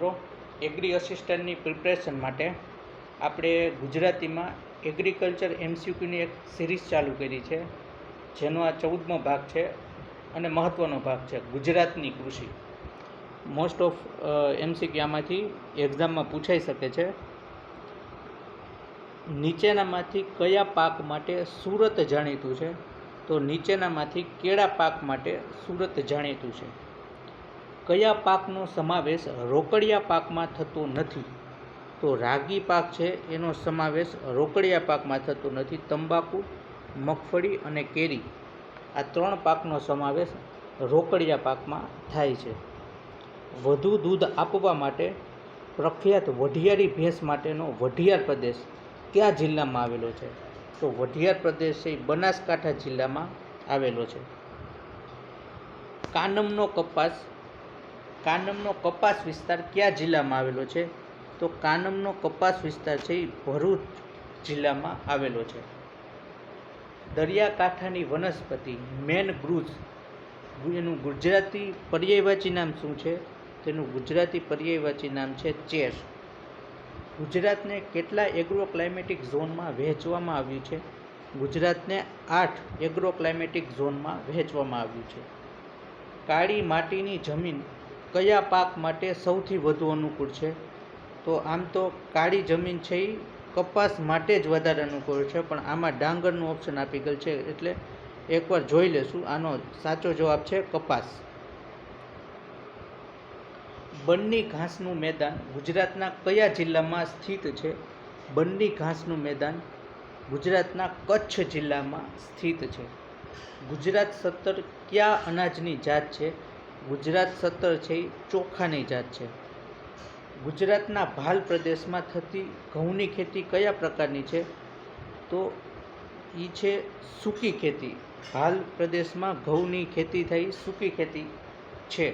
મિત્રો agri અસિસ્ટન્ટની preparation માટે આપણે ગુજરાતીમાં એગ્રીકલ્ચર એમસીક્યુની એક સિરીઝ ચાલુ કરી છે, જેનો આ ચૌદમો ભાગ છે અને મહત્ત્વનો ભાગ છે, ગુજરાતની કૃષિ. મોસ્ટ ઓફ એમસીક્યુ આમાંથી એક્ઝામમાં પૂછાઈ શકે છે, નીચેનામાંથી કયા પાક માટે સુરત જાણીતું છે? તો નીચેનામાંથી કેળા પાક માટે સુરત જાણીતું છે. કયા પાકનો સમાવેશ રોકડિયા પાકમાં થતો નથી? તો રાગી પાક છે, એનો સમાવેશ રોકડિયા પાકમાં થતો નથી. તંબાકુ, મગફળી અને કેરી, આ ત્રણ પાકનો સમાવેશ રોકડિયા પાકમાં થાય છે. વધુ દૂધ આપવા માટે પ્રખ્યાત વઢિયારી ભેંસ માટેનો વઢિયાર પ્રદેશ કયા જિલ્લામાં આવેલો છે? તો વઢિયાર પ્રદેશ એ બનાસકાંઠા જિલ્લામાં આવેલો છે. કાનમનો કપાસ કાનમનો કપાસ વિસ્તાર કયા જિલ્લામાં આવેલો છે? તો કાનમનો કપાસ વિસ્તાર છે એ ભરૂચ જિલ્લામાં આવેલો છે. દરિયાકાંઠાની વનસ્પતિ મેન ગ્રુઝ એનું ગુજરાતી પર્યાયવાચી નામ શું છે? તેનું ગુજરાતી પર્યાયવાચી નામ છે ચેર. ગુજરાતને કેટલા એગ્રો ક્લાઇમેટિક ઝોનમાં વહેંચવામાં આવ્યું છે? ગુજરાતને આઠ એગ્રો ક્લાઇમેટિક ઝોનમાં વહેંચવામાં આવ્યું છે. કાળી માટીની જમીન કયા પાક માટે સૌથી વધુ અનુકૂળ છે? તો આમ તો કાળી જમીન છે એ કપાસ માટે જ વધારે અનુકૂળ છે, પણ આમાં ડાંગરનું ઓપ્શન આપી ગયેલ છે, એટલે એકવાર જોઈ લેશું. આનો સાચો જવાબ છે કપાસ. બન્ની ઘાસનું મેદાન ગુજરાતના કયા જિલ્લામાં સ્થિત છે? બન્ની ઘાસનું મેદાન ગુજરાતના કચ્છ જિલ્લામાં સ્થિત છે. ગુજરાત સત્તર કયા અનાજની જાત છે? ગુજરાત સત્તર છે એ ચોખાની જાત છે. ગુજરાતના ભાલ પ્રદેશમાં થતી ઘઉંની ખેતી કયા પ્રકારની છે? તો એ છે સૂકી ખેતી. ભાલ પ્રદેશમાં ઘઉંની ખેતી થઈ સૂકી ખેતી છે.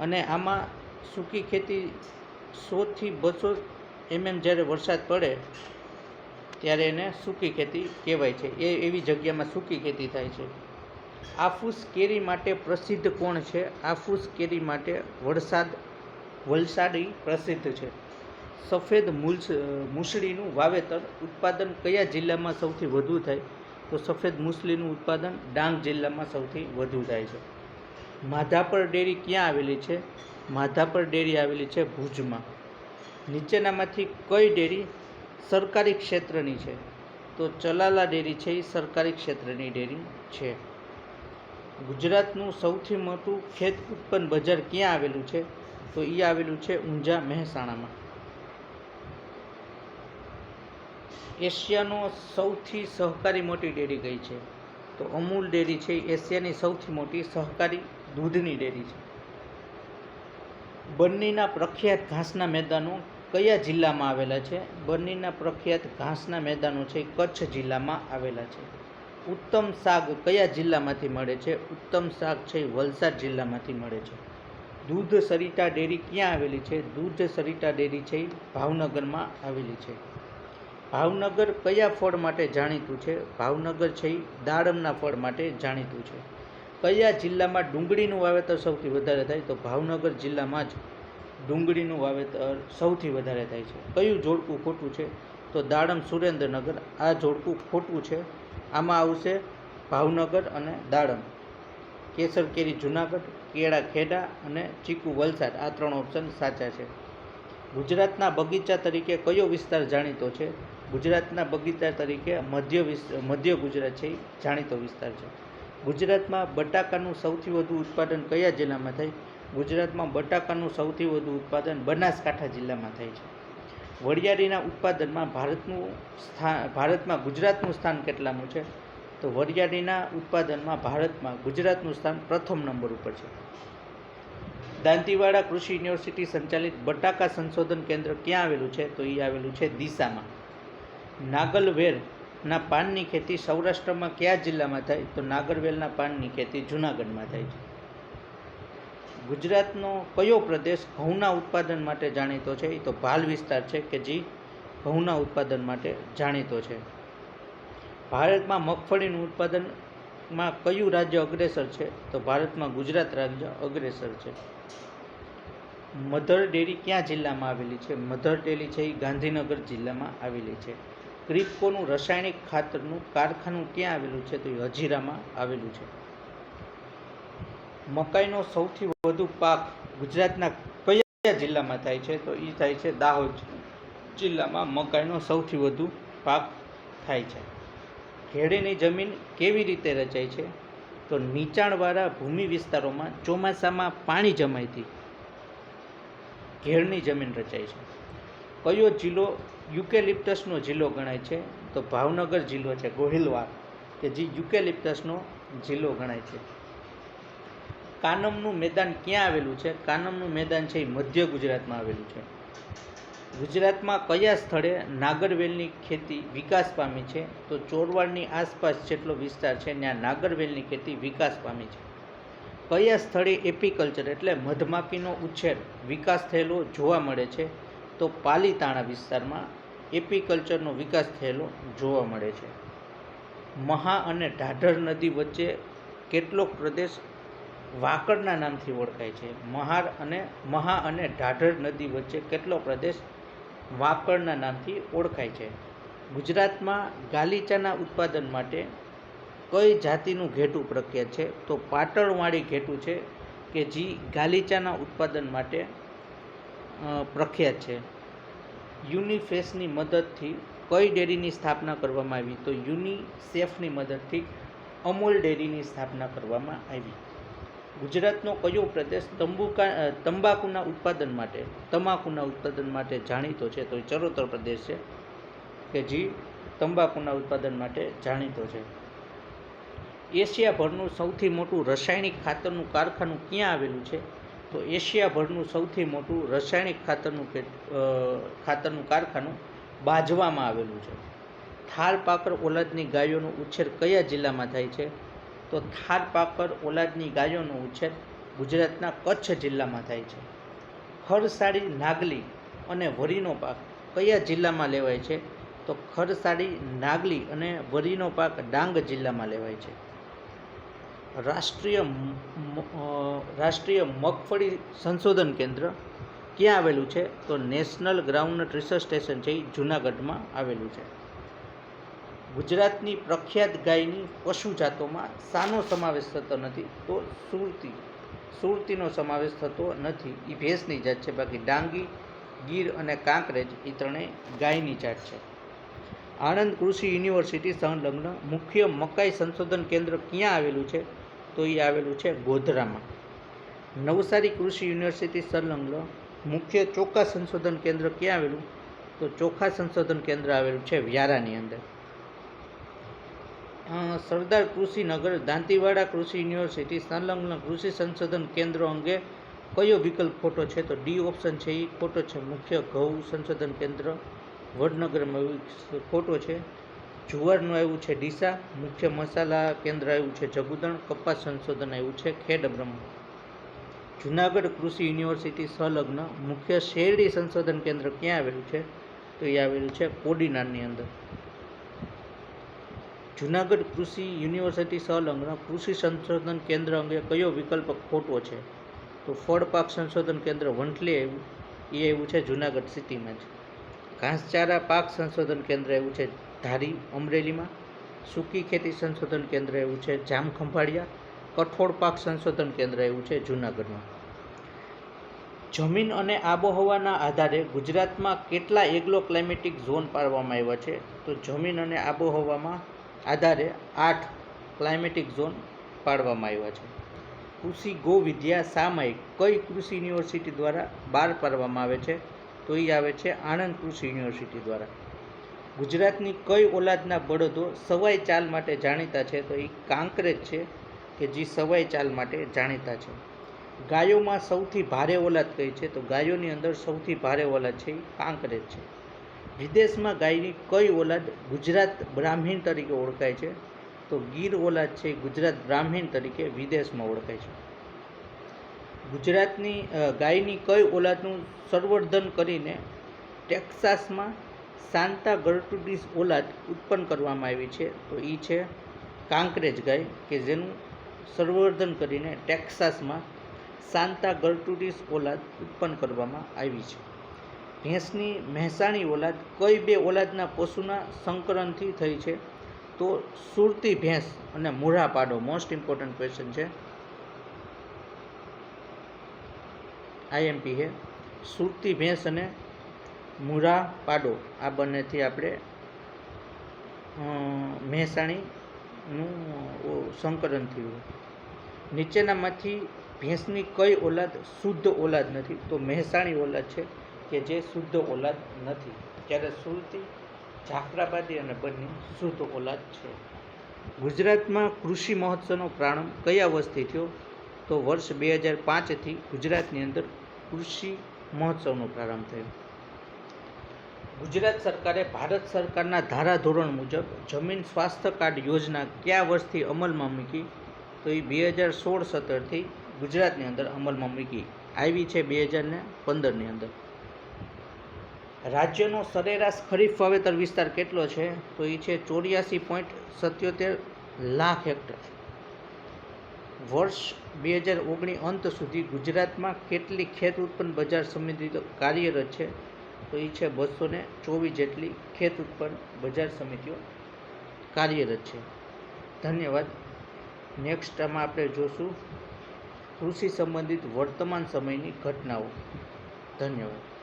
અને આમાં સૂકી ખેતી સોથી બસો એમએમ જ્યારે વરસાદ પડે ત્યારે એને સૂકી ખેતી કહેવાય છે. એ એવી જગ્યામાં સૂકી ખેતી થાય છે. આફૂસ કેરી માટે પ્રસિદ્ધ કોણ છે? આફૂસ કેરી માટે વરસાદ, વલસાડી પ્રસિદ્ધ છે. સફેદ મૂસળીનું વાવેતર ઉત્પાદન કયા જિલ્લામાં સૌથી વધુ થાય? તો સફેદ મુસળીનું ઉત્પાદન ડાંગ જિલ્લામાં સૌથી વધુ થાય છે. માધાપર ડેરી ક્યાં આવેલી છે? માધાપર ડેરી આવેલી છે ભુજમાં. નીચેનામાંથી કઈ ડેરી સરકારી ક્ષેત્રની છે? તો ચલાલા ડેરી છે, એ સરકારી ક્ષેત્રની ડેરી છે. ગુજરાતનું સૌથી મોટું ખેત ઉત્પન્ન બજાર ક્યાં આવેલું છે? તો એ આવેલું છે ઊંઝા મહેસાણામાં. એશિયાનો સૌથી સહકારી મોટી ડેરી કઈ છે? તો અમૂલ ડેરી છે એશિયાની સૌથી મોટી સહકારી દૂધની ડેરી છે. બન્નીના પ્રખ્યાત ઘાસના મેદાનો કયા જિલ્લામાં આવેલા છે? બન્નીના પ્રખ્યાત ઘાસના મેદાનો છે, કચ્છ જિલ્લામાં આવેલા છે. ઉત્તમ શાક કયા જિલ્લામાંથી મળે છે? ઉત્તમ શાક છે, વલસાડ જિલ્લામાંથી મળે છે. દૂધ સરિતા ડેરી ક્યાં આવેલી છે? દૂધ સરિતા ડેરી છે, ભાવનગરમાં આવેલી છે. ભાવનગર કયા ફળ માટે જાણીતું છે? ભાવનગર છે, દાડમના ફળ માટે જાણીતું છે. કયા જિલ્લામાં ડુંગળીનું વાવેતર સૌથી વધારે થાય? તો ભાવનગર જિલ્લામાં જ ડુંગળીનું વાવેતર સૌથી વધારે થાય છે. કયું જોડકું ખોટું છે? તો દાડમ સુરેન્દ્રનગર. આ જોડકું ખોટું છે. આમાં આવશે ભાવનગર અને દાડમ, કેસર કેરી જુનાગઢ, કેળા ખેડા અને ચીકુ વલસાડ. આ ત્રણ ઓપ્શન સાચા છે. ગુજરાતના બગીચા તરીકે કયો વિસ્તાર જાણીતો છે? ગુજરાતના બગીચા તરીકે મધ્ય મધ્ય ગુજરાત છે જાણીતો વિસ્તાર છે. ગુજરાતમાં બટાકાનું સૌથી વધુ ઉત્પાદન કયા જિલ્લામાં થાય? ગુજરાતમાં બટાકાનું સૌથી વધુ ઉત્પાદન બનાસકાંઠા જિલ્લામાં થાય છે. વરિયાળીના ઉત્પાદનમાં ભારતનું સ્થાન ભારતમાં ગુજરાતનું સ્થાન કેટલામું છે? તો વરિયાળીના ઉત્પાદનમાં ભારતમાં ગુજરાતનું સ્થાન પ્રથમ નંબર ઉપર છે. દાંતીવાડા કૃષિ યુનિવર્સિટી સંચાલિત બટાકા સંશોધન કેન્દ્ર ક્યાં આવેલું છે? તો એ આવેલું છે દિશામાં. નાગલવેરના પાનની ખેતી સૌરાષ્ટ્રમાં કયા જિલ્લામાં થાય? તો નાગરવેલના પાનની ખેતી જૂનાગઢમાં થાય છે. ગુજરાતનો કયો પ્રદેશ ઘઉંના ઉત્પાદન માટે જાણીતો છે? એ તો ભાલ વિસ્તાર છે કે જે ઘઉંના ઉત્પાદન માટે જાણીતો છે. ભારતમાં મગફળીનું ઉત્પાદનમાં કયું રાજ્ય અગ્રેસર છે? તો ભારતમાં ગુજરાત રાજ્ય અગ્રેસર છે. મધર ડેરી ક્યાં જિલ્લામાં આવેલી છે? મધર ડેરી છે એ ગાંધીનગર જિલ્લામાં આવેલી છે. ક્રિપકોનું રાસાયણિક ખાતરનું કારખાનું ક્યાં આવેલું છે? તો એ હજીરામાં આવેલું છે. મકાઈનો સૌથી વધુ પાક ગુજરાતના કયા જિલ્લામાં થાય છે? તો એ થાય છે દાહોદ જિલ્લામાં મકાઈનો સૌથી વધુ પાક થાય છે. ઘેડીની જમીન કેવી રીતે રચાય છે? તો નીચાણવાળા ભૂમિ વિસ્તારોમાં ચોમાસામાં પાણી જમાયથી ઘેરની જમીન રચાય છે. કયો જિલ્લો યુકેલિપ્ટસનો જિલ્લો ગણાય છે? તો ભાવનગર જિલ્લો છે, ગોહિલવાડ, કે જે યુકેલિપ્ટસનો જિલ્લો ગણાય છે. કાનમનું મેદાન ક્યાં આવેલું છે? કાનમનું મેદાન છે એ મધ્ય ગુજરાતમાં આવેલું છે. ગુજરાતમાં કયા સ્થળે નાગરવેલની ખેતી વિકાસ પામી છે? તો ચોરવાડની આસપાસ જેટલો વિસ્તાર છે, ત્યાં નાગરવેલની ખેતી વિકાસ પામી છે. કયા સ્થળે એપીકલ્ચર એટલે મધમાખીનો ઉછેર વિકાસ થયેલો જોવા મળે છે? તો પાલીતાણા વિસ્તારમાં એપીકલ્ચરનો વિકાસ થયેલો જોવા મળે છે. મહા અને ઢાઢર નદી વચ્ચે કેટલોક પ્રદેશ વાકડના નામથી ઓળખાય છે. મહાર અને મહા અને ઢાઢર નદી વચ્ચે કેટલો પ્રદેશ વાકડના નામથી ઓળખાય છે? ગુજરાતમાં ગાલીચાના ઉત્પાદન માટે કઈ જાતિનું ઘેટું પ્રખ્યાત છે? તો પાટણવાળી ઘેટું છે કે જે ગાલીચાના ઉત્પાદન માટે પ્રખ્યાત છે. યુનિફેસની મદદથી કઈ ડેરીની સ્થાપના કરવામાં આવી? તો યુનિસેફની મદદથી અમૂલ ડેરીની સ્થાપના કરવામાં આવી. ગુજરાતનો કયો પ્રદેશ તંબુકા તંબાકુના ઉત્પાદન માટે, તમાકુના ઉત્પાદન માટે જાણીતો છે? તો એ ચરોતર પ્રદેશ છે કે જે, તંબાકુના ઉત્પાદન માટે જાણીતો છે. એશિયાભરનું સૌથી મોટું રાસાયણિક ખાતરનું કારખાનું ક્યાં આવેલું છે? તો એશિયાભરનું સૌથી મોટું રાસાયણિક ખાતરનું ખાતરનું કારખાનું બાજવામાં આવેલું છે. થાર પાકર ઓલદની ગાયોનો ઉછેર કયા જિલ્લામાં થાય છે? તો થાર પાકર ઓલાદની ગાયોનો ઉછેર ગુજરાતના કચ્છ જિલ્લામાં થાય છે. ખરસાડી નાગલી અને વરીનો પાક કયા જિલ્લામાં લેવાય છે? તો ખરસાડી નાગલી અને વરીનો પાક ડાંગ જિલ્લામાં લેવાય છે. રાષ્ટ્રીય રાષ્ટ્રીય મગફળી સંશોધન કેન્દ્ર ક્યાં આવેલું છે? તો નેશનલ ગ્રાઉન્ડ રિસર્ચ સ્ટેશન છે એ જૂનાગઢમાં આવેલું છે. ગુજરાતની પ્રખ્યાત ગાયની પશુ જાતોમાં શાનો સમાવેશ થતો નથી તો સુરતી, સુરતીનો સમાવેશ થતો નથી. એ ભેંસની જાત છે. બાકી ડાંગી, ગીર અને કાંકરેજ એ ત્રણેય ગાયની જાત છે. આણંદ કૃષિ યુનિવર્સિટી સંલગ્ન મુખ્ય મકાઈ સંશોધન કેન્દ્ર ક્યાં આવેલું છે? તો એ આવેલું છે ગોધરામાં. નવસારી કૃષિ યુનિવર્સિટી સંલગ્ન મુખ્ય ચોખા સંશોધન કેન્દ્ર ક્યાં આવેલું? તો ચોખા સંશોધન કેન્દ્ર આવેલું છે વ્યારાની અંદર. સરદાર કૃષિનગર દાંતીવાડા કૃષિ યુનિવર્સિટી, સંલગ્ન કૃષિ સંશોધન કેન્દ્રો અંગે કયો વિકલ્પ ખોટો છે તો ડી ઓપ્શન છે એ ખોટો છે. મુખ્ય ઘઉં સંશોધન કેન્દ્ર વડનગરમાં ખોટો છે. જુવારનું આવ્યું છે ડીસા. મુખ્ય મસાલા કેન્દ્ર આવ્યું છે જગુદણ. કપાસ સંશોધન આવ્યું છે ખેડબ્રહ્મ જુનાગઢ કૃષિ યુનિવર્સિટી સંલગ્ન. મુખ્ય શેરડી સંશોધન કેન્દ્ર ક્યાં આવેલું છે? તો એ આવેલું છે કોડીનારની અંદર. જુનાગઢ કૃષિ યુનિવર્સિટી સંલગ્ન કૃષિ સંશોધન કેન્દ્ર અંગે કયો વિકલ્પ ખોટો છે? તો ફળ પાક સંશોધન કેન્દ્ર વંટલી આવ્યું એ એવું છે જુનાગઢ સિટીમાં જ. ઘાસચારા પાક સંશોધન કેન્દ્ર એવું છે ધારી અમરેલીમાં. સૂકી ખેતી સંશોધન કેન્દ્ર એવું છે જામખંભાળિયા. કઠોળ પાક સંશોધન કેન્દ્ર એવું છે જુનાગઢમાં. જમીન અને આબોહવાના આધારે ગુજરાતમાં કેટલા એગ્લો ક્લાઇમેટિક ઝોન પાડવામાં આવ્યા છે? તો જમીન અને આબોહવામાં આધારે આઠ ક્લાઇમેટિક ઝોન પાડવામાં આવ્યા છે. કૃષિ ગો વિદ્યા સામાયિક કઈ કૃષિ યુનિવર્સિટી દ્વારા બહાર પાડવામાં આવે છે? તો એ આવે છે આણંદ કૃષિ યુનિવર્સિટી દ્વારા. ગુજરાતની કઈ ઓલાદના બળદો સવાઈ ચાલ માટે જાણીતા છે? તો એ કાંકરેજ છે કે જે સવાઈ ચાલ માટે જાણીતા છે. ગાયોમાં સૌથી ભારે ઓલાદ કઈ છે? તો ગાયોની અંદર સૌથી ભારે ઓલાદ છે એ કાંકરેજ છે. વિદેશમાં ગાયની કઈ ઓલાદ ગુજરાત બ્રાહ્મીણ તરીકે ઓળખાય છે? તો ગીર ઓલાદ છે ગુજરાત બ્રાહ્મીણ તરીકે વિદેશમાં ઓળખાય છે. ગુજરાતની ગાયની કઈ ઓલાદનું સંવર્ધન કરીને ટેક્સાસમાં સાન્ટા ગર્ટુડીસ ઓલાદ ઉત્પન્ન કરવામાં આવી છે? તો એ છે કાંકરેજ ગાય કે જેનું સંવર્ધન કરીને ટેક્સાસમાં સાન્તા ગર્ટુડિસ ઓલાદ ઉત્પન્ન કરવામાં આવી છે. ભેંસની મહેસાણી ઓલાદ, કઈ બે ઓલાદના પશુના સંકરણથી થઈ છે. તો સુરતી ભેંસ અને મૂળા પાડો મોસ્ટ ઇમ્પોર્ટન્ટ ક્વેશ્ચન છે આઈએમપી છે. સુરતી ભેંસ અને મૂળા પાડો આ બંનેથી આપણે મહેસાણીનું સંકલન થયું. નીચેનામાંથી ભેંસની કઈ ઓલાદ, શુદ્ધ ઓલાદ નથી, તો મહેસાણી ઓલાદ છે. કે જે શુદ્ધ ઓલાદ નથી. જ્યારે સુરતી, જાફરાબાદી અને બંને શુદ્ધ ઓલાદ છે. ગુજરાતમાં કૃષિ મહોત્સવનો પ્રારંભ કયા વર્ષથી થયો? તો વર્ષ બે હજાર પાંચથી ગુજરાતની અંદર કૃષિ મહોત્સવનો પ્રારંભ થયો. ગુજરાત સરકારે ભારત સરકારના ધારાધોરણ મુજબ જમીન સ્વાસ્થ્ય કાર્ડ યોજના કયા વર્ષથી અમલમાં મૂકી? તો એ બે હજાર સોળ સત્તરથી ગુજરાતની અંદર અમલમાં મૂકી. આવી છે બે હજારને પંદરની અંદર. રાજ્યનો સરેરાશ ખરીફ વાવેતર વિસ્તાર કેટલો છે? તો એ છે ચોર્યાસી પોઈન્ટ સત્યોતેર લાખ હેક્ટર. વર્ષ બે હજાર ઓગણીસ અંત સુધી ગુજરાતમાં કેટલી ખેત ઉત્પન્ન બજાર સમિતિ કાર્યરત છે? તો એ છે બસો ને ચોવીસ જેટલી ખેત ઉત્પન્ન બજાર સમિતિઓ કાર્યરત છે. ધન્યવાદ. નેક્સ્ટ આમાં આપણે જોશું કૃષિ સંબંધિત વર્તમાન સમયની ઘટનાઓ. ધન્યવાદ.